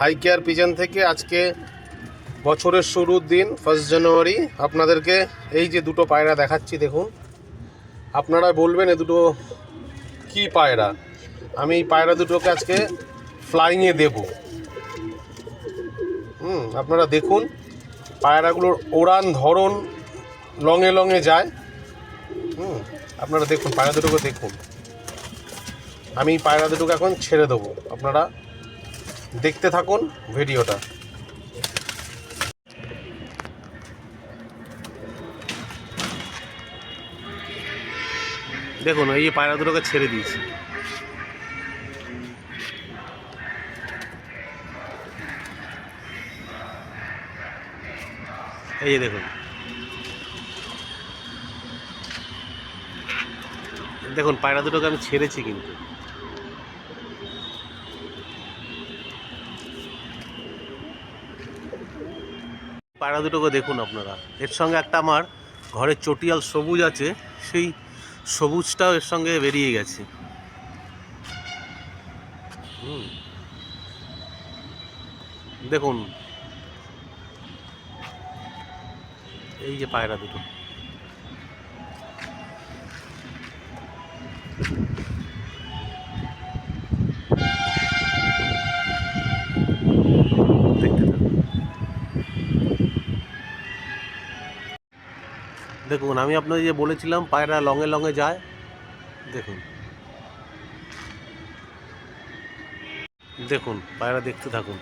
High care pigeon থেকে আজকে বছরের শুরুর দিন ফার্স্ট জানুয়ারি আপনাদেরকে এই যে দুটো পায়রা দেখাচ্ছি, দেখুন। আপনারা বলবেন এ দুটো কি পায়রা? আমি এই পায়রা দুটোকে আজকে ফ্লাইংয়ে দেব। হুম, আপনারা দেখুন, পায়রাগুলোর ওড়ান, ধরন, লঙে লঙে যায়। হুম, আপনারা দেখুন, পায়রা দুটোকে দেখুন। আমি পায়রা দুটোকে এখন ছেড়ে দেবো। আপনারা দেখতে থাকুন ভিডিওটা। দেখুন, এই পায়রা দুটোকে ছেড়ে দিয়েছি। এই যে দেখুন। দেখুন, পায়রা দুটোকে আমি ছেড়েছি কিন্তু। পায়রা দুটোকে দেখুন আপনারা। এর সঙ্গে একটা আমার ঘরের চটিয়াল সবুজ আছে, সেই সবুজটাও এর সঙ্গে বেরিয়ে গেছে। দেখুন। এই যে পায়রা দুটো। দেখতে দেখুন আমি আপনাকে যে বলেছিলাম পায়রা লঙে লঙে যায়। দেখুন। দেখুন পায়রা দেখতে থাকুন।